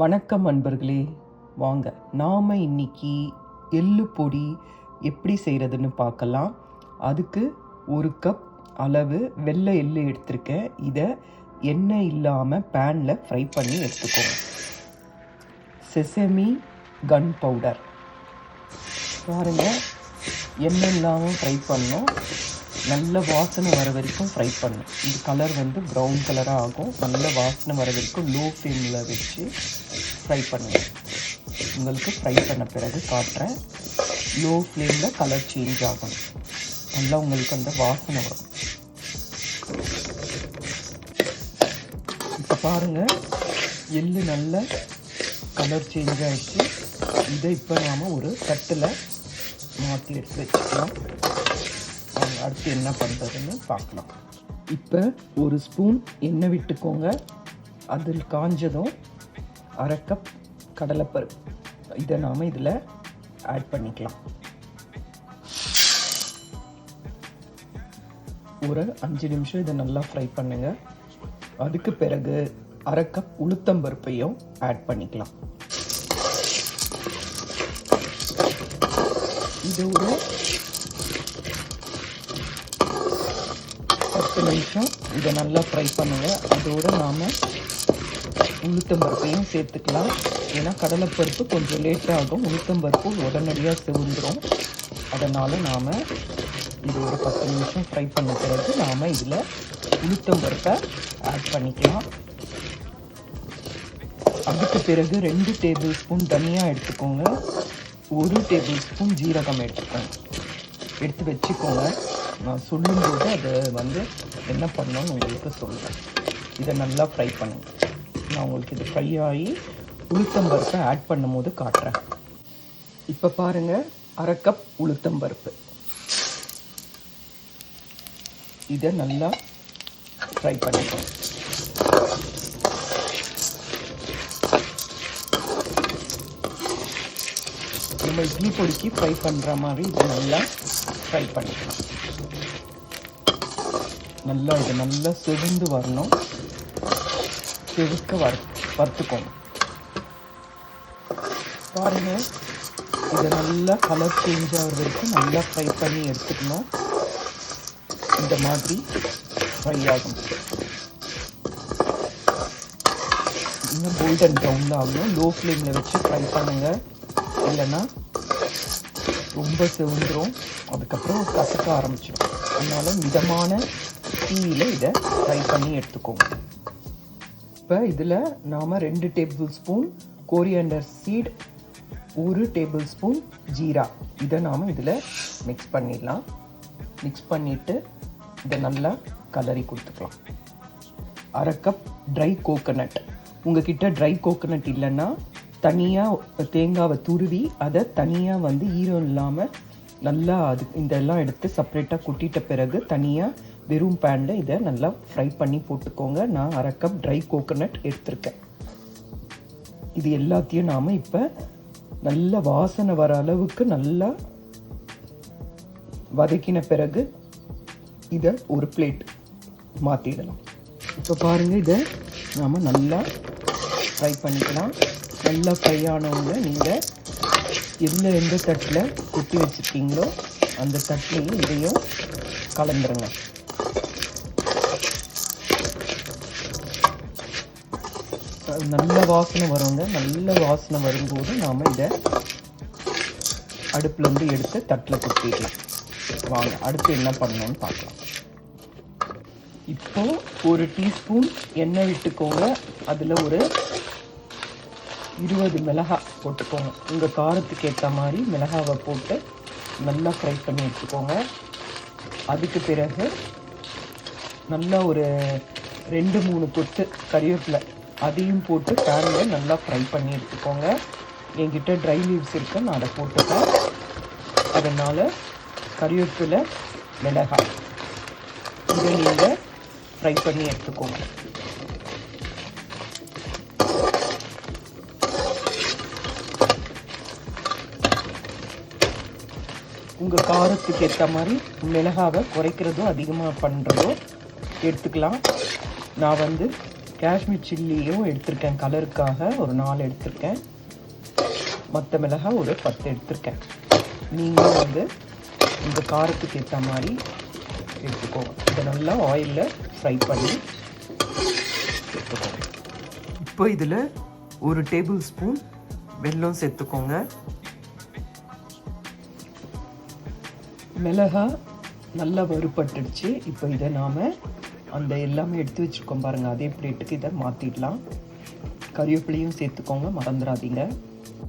வணக்கம் அன்பர்களே. வாங்க நாம் இன்னைக்கு எள்ளு பொடி எப்படி செய்கிறதுன்னு பார்க்கலாம். அதுக்கு ஒரு கப் அளவு வெள்ளை எள்ளு எடுத்திருக்கேன். இதை எண்ணெய் இல்லாமல் பேனில் ஃப்ரை பண்ணி எடுத்துக்கோங்க. செசமி கன் பவுடர் பாருங்கள் எண்ணெய் இல்லாமல் ஃப்ரை பண்ணோம். நல்ல வாசனை வர வரைக்கும் ஃப்ரை பண்ணணும். இந்த கலர் வந்து ப்ரௌன் கலராக ஆகும். நல்ல வாசனை வர வரைக்கும் லோ ஃப்ளேமில் வச்சு ஃப்ரை பண்ணுங்க. உங்களுக்கு ஃப்ரை பண்ண பிறகு காட்டுறேன். லோ ஃப்ளேமில் கலர் சேஞ்ச் ஆகணும். நல்லா உங்களுக்கு அந்த வாசனை வரும். இப்போ பாருங்கள் எள்ளு நல்ல கலர் சேஞ்ச் ஆகிடுச்சு இதை இப்போ நாம் ஒரு தட்டில் மாற்றி எடுத்து வச்சுக்கலாம். அடுத்து என்ன பண்ணுறதுன்னு பார்க்கலாம். இப்போ ஒரு ஸ்பூன் எண்ணெய் விட்டுக்கோங்க. அதில் காஞ்சதும் அரை கப் கடலைப்பருப்பு. இதை நாம் இதில் ஆட் பண்ணிக்கலாம். ஒரு அஞ்சு நிமிஷம் இதை நல்லா ஃப்ரை பண்ணுங்க. அதுக்கு பிறகு அரை கப் உளுத்தம்பருப்பையும் ஆட் பண்ணிக்கலாம். இது ஒரு பத்து நிமிஷம். இதை நல்லா ஃப்ரை பண்ணுங்க. அதோடு நாம் உளுத்தம்பருப்பையும் சேர்த்துக்கலாம். ஏன்னா கடலைப்பருப்பு கொஞ்சம் லேட்டாகும் உளுத்தம்பருப்பு உடனடியாக செவுந்துடும் அதனால் நாம் இது ஒரு பத்து நிமிஷம் ஃப்ரை பண்ண பிறகு நாம் இதில் உளுத்தம்பருப்பை ஆட் பண்ணிக்கலாம். அதுக்கு பிறகு ரெண்டு டேபிள் ஸ்பூன் தனியாக எடுத்துக்கோங்க. ஒரு டேபிள் ஸ்பூன் ஜீரகம் எடுத்துக்கோங்க. எடுத்து வச்சுக்கோங்க. நான் சொல்லும்போது அதை வந்து என்ன பண்ணணும்னு உங்களுக்கு சொல்கிறேன் இதை நல்லா ஃப்ரை பண்ணுங்க. நான் உங்களுக்கு இது ஃப்ரை ஆகி உளுத்தம்பருப்பை ஆட் பண்ணும்போது காட்டுறேன். இப்போ பாருங்கள் அரை கப் உளுத்தம்பருப்பு இதை நல்லா ஃப்ரை பண்ணிக்கோங்க நம்ம இட்லி பொடிக்கு ஃப்ரை பண்ணுற மாதிரி இதை நல்லா ஃப்ரை பண்ணிக்கலாம் நல்லா இது நல்லா செவந்து வரணும். செதுக்க வர வறுத்துக்கணும். பாருங்க. இதை நல்லா கலர் சேஞ்ச் ஆகிற வரைக்கும் நல்லா ஃப்ரை பண்ணி எடுத்துக்கணும். இந்த மாதிரி ஃப்ரை ஆகும் இன்னும் கோல்டன் ப்ரௌன் ஆகணும். லோ ஃப்ளேமில் வச்சு ஃப்ரை பண்ணுங்கள் இல்லைன்னா ரொம்ப செவந்துடும் அதுக்கப்புறம் கசக்க ஆரம்பிச்சிடும் அதனால் மிதமான தீயில் இதை ஃப்ரை பண்ணி எடுத்துக்கோங்க. இப்போ இதில் நாம் ரெண்டு டேபிள் ஸ்பூன் கோரியண்டர் சீட் ஒரு டேபிள் ஸ்பூன் ஜீரா. இதை நாம் இதில் மிக்ஸ் பண்ணிடலாம். மிக்ஸ் பண்ணிவிட்டு இதை நல்லா கலரி கொடுத்துக்கலாம். அரை கப் ட்ரை கோகனட் உங்ககிட்ட ட்ரை கோகனட் இல்லைன்னா தனியாக தேங்காவை துருவி அதை தனியாக வந்து ஈரம் இல்லாமல் நல்லா அது இதெல்லாம் எடுத்து செப்பரேட்டாக குட்டிட்ட பிறகு தனியாக வெறும் பேனில் இதை நல்லா ஃப்ரை பண்ணி போட்டுக்கோங்க. நான் அரை கப் ட்ரை கோகோனட் எடுத்திருக்கேன். இது எல்லாத்தையும் நாம் இப்போ நல்ல வாசனை வர அளவுக்கு நல்லா வதக்கின பிறகு இதை ஒரு பிளேட் மாற்றிடலாம் இப்போ பாருங்கள் இதை நாம் நல்லா ஃப்ரை பண்ணிக்கலாம். நல்லா ஃப்ரை ஆனவங்க நீங்கள் எந்த எந்த தட்டில் கொட்டி வச்சுருக்கீங்களோ அந்த தட்டிலையும் இதையும் கலந்துருங்க. நல்ல வாசனை வருங்க. நல்ல வாசனை வரும்போது நாம் இதை அடுப்புலேருந்து எடுத்து தட்டில் கொட்டிடலாம். வாங்க அடுத்து என்ன பண்ணணும்னு பார்க்கலாம். இப்போ ஒரு டீஸ்பூன் எண்ணெய் விட்டுக்கோங்க. அதில் ஒரு இருபது மிளகாய் போட்டுக்கோங்க. உங்கள் காரத்துக்கு ஏற்ற மாதிரி மிளகாவை போட்டு நல்லா ஃப்ரை பண்ணி எடுத்துக்கோங்க. அதுக்கு பிறகு நல்லா ஒரு ரெண்டு மூணு கொத்து கறிவேப்பிலை அதையும் போட்டு பேனில் நல்லா ஃப்ரை பண்ணி எடுத்துக்கோங்க. என்கிட்ட ட்ரை லீவ்ஸ் இருக்கு நான் அதை போட்டுப்பேன் அதனால் கறிவேப்பிலை மிளகாய் இதை நீங்கள் ஃப்ரை பண்ணி எடுத்துக்கோங்க. உங்கள் காரத்துக்கு ஏற்ற மாதிரி மிளகாவை குறைக்கிறதோ அதிகமாக பண்ணுறதோ எடுத்துக்கலாம். நான் வந்து காஷ்மீர் சில்லியும் எடுத்திருக்கேன். கலருக்காக ஒரு நாலு எடுத்திருக்கேன். மற்ற மிளகா ஒரு பத்து எடுத்திருக்கேன். நீங்களும் வந்து இந்த காரத்துக்கு ஏற்ற மாதிரி எடுத்துக்கோங்க இதை நல்லா ஆயிலில் ஃப்ரை பண்ணி எடுத்துக்கோங்க. இப்போ இதில் ஒரு டேபிள் ஸ்பூன் வெல்லம் சேர்த்துக்கோங்க. மிளகா நல்லா வறுபட்டுடுச்சு. இப்போ இதை நாம் அந்த எல்லாமே எடுத்து வச்சுருக்கோம் பாருங்கள் அதே பிளேட்டுக்கு இதை மாற்றிடலாம் கறிவேப்பிலையும் சேர்த்துக்கோங்க மறந்துடாதீங்க.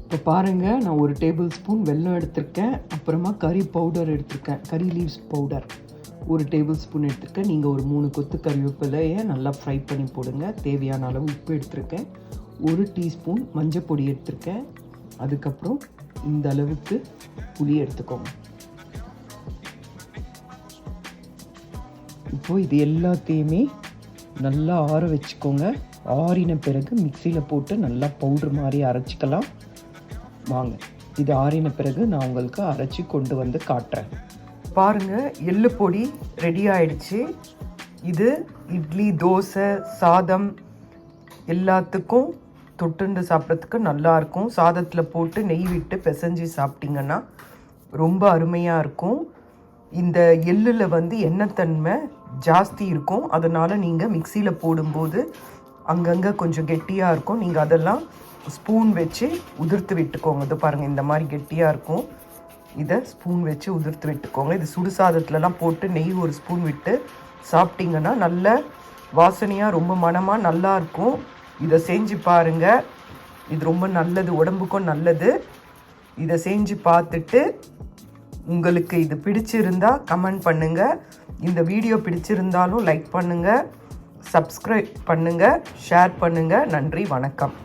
இப்போ பாருங்கள் நான் ஒரு டேபிள் ஸ்பூன் வெல்லம் எடுத்திருக்கேன். அப்புறமா கறி பவுடர் எடுத்திருக்கேன். Curry leaves powder. ஒரு டேபிள் ஸ்பூன் எடுத்திருக்கேன். நீங்கள் ஒரு மூணு கொத்து கறிவேப்பிலையை நல்லா ஃப்ரை பண்ணி போடுங்க. தேவையான அளவு உப்பு எடுத்திருக்கேன். ஒரு டீஸ்பூன் மஞ்சள் பொடி எடுத்திருக்கேன். அதுக்கப்புறம் இந்த அளவுக்கு புளி எடுத்துக்கோங்க. இப்போது இது எல்லாத்தையுமே நல்லா ஆற வச்சுக்கோங்க. ஆறின பிறகு மிக்சியில் போட்டு நல்லா பவுடர் மாதிரி அரைச்சிக்கலாம். வாங்க. இது ஆறின பிறகு நான் உங்களுக்கு அரைச்சி கொண்டு வந்து காட்டுறேன். பாருங்க எள்ளு பொடி ரெடி ஆயிடுச்சு. இது இட்லி தோசை சாதம் எல்லாத்துக்கும் தொட்டுண்டு சாப்பிட்றதுக்கு நல்லாயிருக்கும் சாதத்தில் போட்டு நெய் விட்டு பிசைஞ்சு சாப்பிட்டிங்கன்னா ரொம்ப அருமையாக இருக்கும். இந்த எள்ளில் வந்து எண்ணெய்த்தன்மை ஜாஸ்தி இருக்கும். அதனால் நீங்கள் மிக்சியில் போடும்போது அங்கங்கே கொஞ்சம் கெட்டியாக இருக்கும். நீங்கள் அதெல்லாம் ஸ்பூன் வச்சு உதிர்த்து விட்டுக்கோங்க. இது பாருங்கள் இந்த மாதிரி கெட்டியாக இருக்கும். இதை ஸ்பூன் வச்சு உதிர்த்து விட்டுக்கோங்க. இது சுடுசாதத்துலலாம் போட்டு நெய் ஒரு ஸ்பூன் விட்டு சாப்பிட்டீங்கன்னா நல்ல வாசனையாக ரொம்ப மனமாக நல்லா இருக்கும். இதை செஞ்சு பாருங்கள் இது ரொம்ப நல்லது உடம்புக்கும் நல்லது. இதை செஞ்சு பார்த்துட்டு உங்களுக்கு இது பிடிச்சிருந்தா கமெண்ட் பண்ணுங்கள் இந்த வீடியோ பிடிச்சிருந்தாலும் லைக் பண்ணுங்கள் சப்ஸ்கிரைப் பண்ணுங்கள் ஷேர் பண்ணுங்கள் நன்றி வணக்கம்.